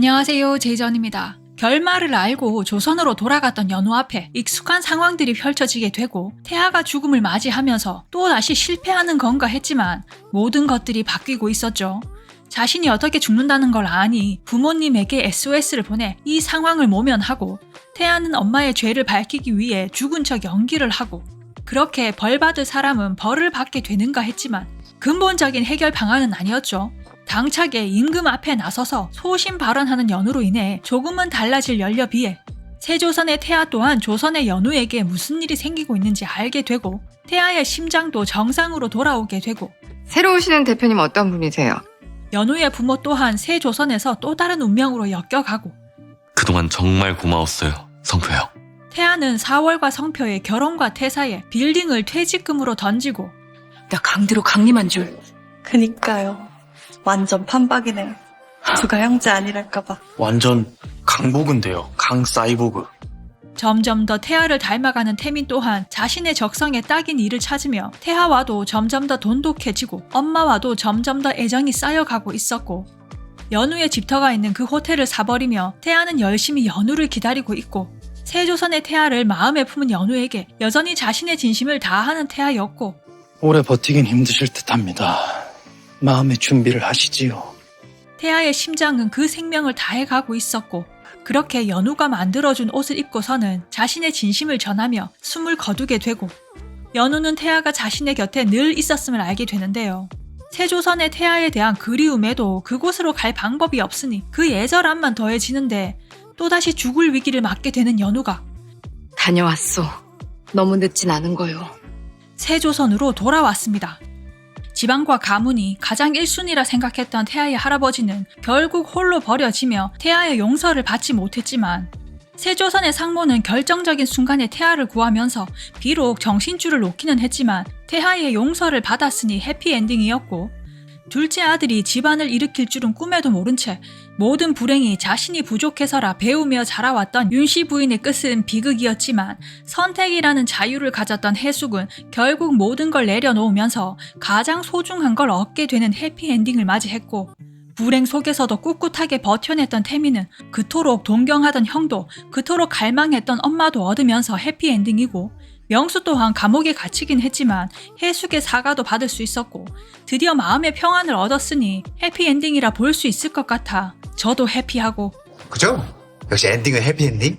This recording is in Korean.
안녕하세요. 제이전입니다. 결말을 알고 조선으로 돌아갔던 연우 앞에 익숙한 상황들이 펼쳐지게 되고 태아가 죽음을 맞이하면서 또다시 실패하는 건가 했지만 모든 것들이 바뀌고 있었죠. 자신이 어떻게 죽는다는 걸 아니 부모님에게 SOS를 보내 이 상황을 모면하고 태아는 엄마의 죄를 밝히기 위해 죽은 척 연기를 하고 그렇게 벌 받을 사람은 벌을 받게 되는가 했지만 근본적인 해결 방안은 아니었죠. 당차게 임금 앞에 나서서 소신 발언하는 연우로 인해 조금은 달라질 연려 비에 세조선의 태아 또한 조선의 연우에게 무슨 일이 생기고 있는지 알게 되고 태아의 심장도 정상으로 돌아오게 되고 새로 오시는 대표님 어떤 분이세요? 연우의 부모 또한 세조선에서 또 다른 운명으로 엮여가고 그동안 정말 고마웠어요, 성표 형. 태아는 4월과 성표의 결혼과 퇴사에 빌딩을 퇴직금으로 던지고 나 강대로 강림한 줄. 그니까요. 완전 판박이네요. 누가 형제 아니랄까봐. 완전 강복인데요. 강 사이보그. 점점 더 태아를 닮아가는 태민 또한 자신의 적성에 딱인 일을 찾으며 태아와도 점점 더 돈독해지고 엄마와도 점점 더 애정이 쌓여가고 있었고 연우의 집터가 있는 그 호텔을 사버리며 태아는 열심히 연우를 기다리고 있고 세조선의 태아를 마음에 품은 연우에게 여전히 자신의 진심을 다하는 태아였고 오래 버티긴 힘드실 듯합니다. 마음의 준비를 하시지요. 태아의 심장은 그 생명을 다해 가고 있었고 그렇게 연우가 만들어준 옷을 입고서는 자신의 진심을 전하며 숨을 거두게 되고 연우는 태아가 자신의 곁에 늘 있었음을 알게 되는데요. 세조선의 태아에 대한 그리움에도 그곳으로 갈 방법이 없으니 그 예절함만 더해지는데 또다시 죽을 위기를 맞게 되는 연우가 다녀왔소. 너무 늦진 않은 거요. 세조선으로 돌아왔습니다. 지방과 가문이 가장 1순위라 생각했던 태아의 할아버지는 결국 홀로 버려지며 태아의 용서를 받지 못했지만 세조선의 상모는 결정적인 순간에 태아를 구하면서 비록 정신줄을 놓기는 했지만 태아의 용서를 받았으니 해피엔딩이었고 둘째 아들이 집안을 일으킬 줄은 꿈에도 모른 채 모든 불행이 자신이 부족해서라 배우며 자라왔던 윤씨 부인의 끝은 비극이었지만 선택이라는 자유를 가졌던 해숙은 결국 모든 걸 내려놓으면서 가장 소중한 걸 얻게 되는 해피엔딩을 맞이했고 불행 속에서도 꿋꿋하게 버텨냈던 태미는 그토록 동경하던 형도 그토록 갈망했던 엄마도 얻으면서 해피엔딩이고 명수 또한 감옥에 갇히긴 했지만 해숙의 사과도 받을 수 있었고 드디어 마음의 평안을 얻었으니 해피엔딩이라 볼 수 있을 것 같아 저도 해피하고 그죠? 역시 엔딩은 해피엔딩?